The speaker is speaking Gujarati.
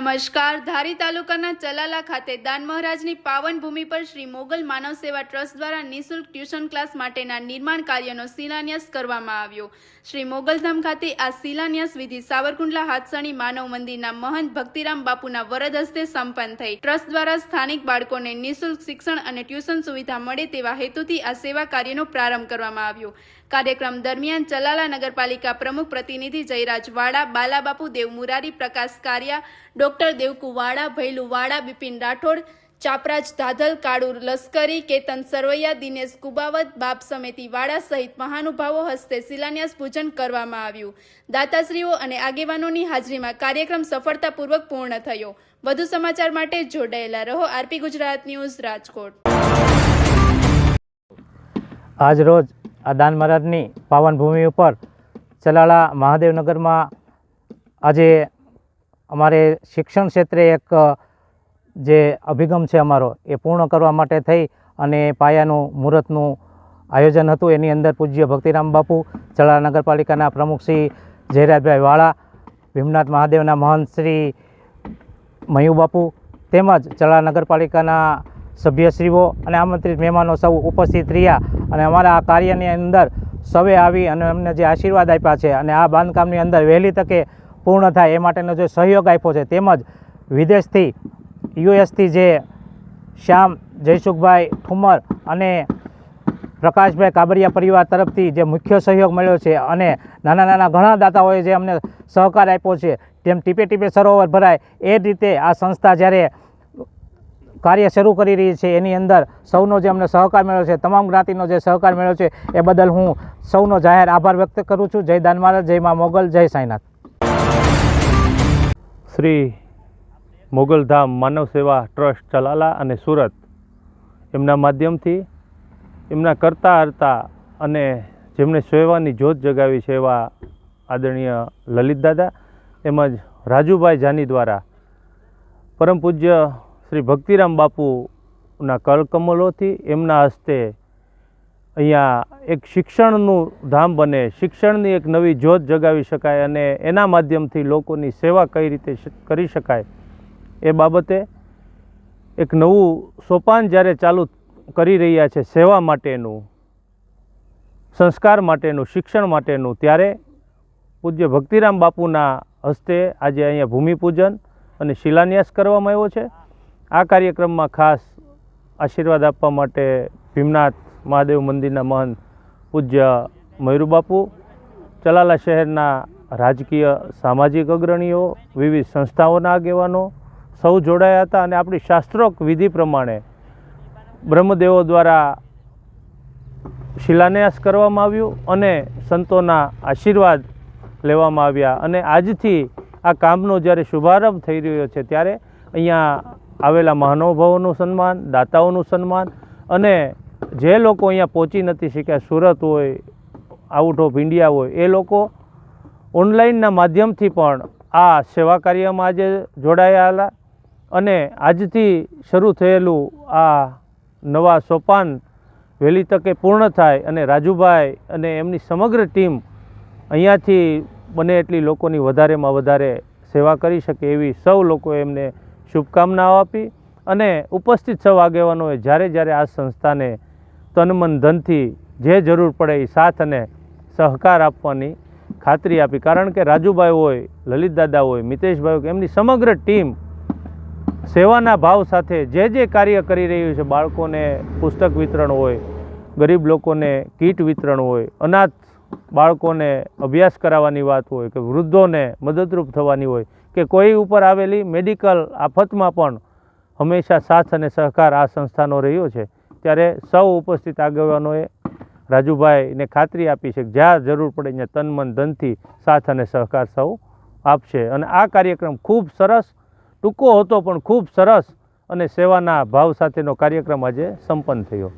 નમસ્કાર. ધારી તાલુકાના ચલાલા ખાતે દાન મહારાજની પાવન ભૂમિ પર શ્રી મોગલ માનવ સેવા ટ્રસ્ટ દ્વારા નિઃશુલ્ક ટ્યુશન ક્લાસ માટેના નિર્માણ કાર્યનો શિલાન્યાસ કરવામાં આવ્યો. શ્રી મોગલધામ ખાતે આ શિલાન્યાસ વિધિ સાવરકુંડલા હાથસણી માનવ મંદિરના મહંત ભક્તિરામ બાપુના વરદ હસ્તે સંપન્ન થઈ. ટ્રસ્ટ દ્વારા સ્થાનિક બાળકોને નિઃશુલ્ક શિક્ષણ અને ટ્યુશન સુવિધા મળે તેવા હેતુથી આ સેવા કાર્યનો પ્રારંભ કરવામાં આવ્યો. કાર્યક્રમ દરમિયાન ચલાલા નગરપાલિકા પ્રમુખ પ્રતિનિધિ જયરાજ વાડા, બાલાબાપુ દેવ મુરારી પ્રકાશ કારિયા, ડોક્ટર દેવકુ વાડા ભૈલુ વાડા, બિપિન રાઠોડ, ચાપરાજ ધાધલ કાળુ લશ્કરી, કેતન સરવૈયા, દિનેશ કુબાવત, બાપ સમિતિ વાડા સહિત મહાનુભાવો હસ્તે શિલાન્યાસ પૂજન કરવામાં આવ્યું. દાતાશ્રીઓ અને આગેવાનોની હાજરીમાં કાર્યક્રમ સફળતાપૂર્વક પૂર્ણ થયો. વધુ સમાચાર માટે જોડાયેલા રહો. RP Gujarat news Rajkot. આજ રોજ આ દાન મહારાજની પાવન ભૂમિ ઉપર ચલાળા મહાદેવનગરમાં આજે અમારે શિક્ષણ ક્ષેત્રે એક જે અભિગમ છે અમારો એ પૂર્ણ કરવા માટે થઈ અને પાયાનું, મુહૂર્તનું આયોજન હતું. એની અંદર પૂજ્ય ભક્તિરામ બાપુ, ચલાળા નગરપાલિકાના પ્રમુખ શ્રી જયરાજભાઈ વાળા, ભીમનાથ મહાદેવના મહંત શ્રી મયુ બાપુ તેમજ ચલા નગરપાલિકાના સભ્યશ્રીઓ અને આમંત્રિત મહેમાનો સૌ ઉપસ્થિત રહ્યા. અને અમારા આ કાર્યની અંદર સવે આવી અને અમને જે આશીર્વાદ આપ્યા છે અને આ બાંધકામની અંદર વહેલી તકે પૂર્ણ થાય એ માટેનો જે સહયોગ આપ્યો છે તેમજ વિદેશથી, યુએસથી જે શ્યામ જયસુખભાઈ ઠુમર અને પ્રકાશભાઈ કાબરિયા પરિવાર તરફથી જે મુખ્ય સહયોગ મળ્યો છે અને નાના નાના ઘણા દાતાઓએ જે અમને સહકાર આપ્યો છે તેમ ટીપે ટીપે સરોવર ભરાય એ રીતે આ સંસ્થા જ્યારે કાર્ય શરૂ કરી રહી છે. એની અંદર સૌનો જે અમને સહકાર મળ્યો છે, તમામ જ્ઞાતિનો જે સહકાર મળ્યો છે, એ બદલ હું સૌનો જાહેર આભાર વ્યક્ત કરું છું. જય દાન મહારાજ, જય મા મોગલ, જય સાંઈનાથ. શ્રી મોગલધામ માનવ સેવા ટ્રસ્ટ ચલાલા અને સુરત એમના માધ્યમથી એમના કરતા હરતા અને જેમણે સેવાની જોત જગાવી છે એવા આદરણીય લલિત દાદા તેમજ રાજુભાઈ જાની દ્વારા પરમ પૂજ્ય શ્રી ભક્તિરામ બાપુના કલકમલોથી એમના હસ્તે અહીંયા એક શિક્ષણનું ધામ બને, શિક્ષણની એક નવી જ્યોત જગાવી શકાય અને એના માધ્યમથી લોકોની સેવા કઈ રીતે કરી શકાય એ બાબતે એક નવું સોપાન જ્યારે ચાલુ કરી રહ્યા છે સેવા માટેનું, સંસ્કાર માટેનું, શિક્ષણ માટેનું, ત્યારે પૂજ્ય ભક્તિરામ બાપુના હસ્તે આજે અહીંયા ભૂમિપૂજન અને શિલાન્યાસ કરવામાં આવ્યો છે. આ કાર્યક્રમમાં ખાસ આશીર્વાદ આપવા માટે ભીમનાથ મહાદેવ મંદિરના મહંત પૂજ્ય મયુરબાપુ, ચલાલા શહેરના રાજકીય સામાજિક અગ્રણીઓ, વિવિધ સંસ્થાઓના આગેવાનો સૌ જોડાયા હતા અને આપણી શાસ્ત્રોક્ત વિધિ પ્રમાણે બ્રહ્મદેવો દ્વારા શિલાન્યાસ કરવામાં આવ્યું અને સંતોના આશીર્વાદ લેવામાં આવ્યા. અને આજથી આ કામનો જ્યારે શુભારંભ થઈ રહ્યો છે ત્યારે અહીંયા આવેલા મહાનુભાવોનું સન્માન, દાતાઓનું સન્માન અને જે લોકો અહીંયા પહોંચી નથી શક્યા, સુરત હોય આઉટ ઓફ ઇન્ડિયા હોય, એ લોકો ઓનલાઈનના માધ્યમથી પણ આ સેવા કાર્યમાં આજે જોડાયેલા અને આજથી શરૂ થયેલું આ નવા સોપાન વહેલી તકે પૂર્ણ થાય અને રાજુભાઈ અને એમની સમગ્ર ટીમ અહીંયાથી બને એટલી લોકોની વધારેમાં વધારે સેવા કરી શકે એવી સૌ લોકો એમને શુભકામનાઓ આપી અને ઉપસ્થિત સૌ આગેવાનોએ જ્યારે જ્યારે આ સંસ્થાને તનમન ધનથી જે જરૂર પડે એ સાથ અને સહકાર આપવાની ખાતરી આપી. કારણ કે રાજુભાઈ હોય, લલિત દાદા હોય, મિતેશભાઈ હોય, એમની સમગ્ર ટીમ સેવાના ભાવ સાથે જે જે કાર્ય કરી રહ્યું છે, બાળકોને પુસ્તક વિતરણ હોય, ગરીબ લોકોને કીટ વિતરણ હોય, અનાથ બાળકોને અભ્યાસ કરાવવાની વાત હોય, કે વૃદ્ધોને મદદરૂપ થવાની હોય કે કોઈ ઉપર આવેલી મેડિકલ આફતમાં પણ હંમેશા સાથ અને સહકાર આ સંસ્થાનો રહ્યો છે. ત્યારે સૌ ઉપસ્થિત આગેવાનોએ રાજુભાઈને ખાતરી આપી છે કે જ્યાં જરૂર પડે ત્યાં તન મન ધનથી સાથ અને સહકાર સૌ આપશે. અને આ કાર્યક્રમ ખૂબ સરસ ટૂંકો હતો પણ ખૂબ સરસ અને સેવાના ભાવ સાથેનો કાર્યક્રમ આજે સંપન્ન થયો.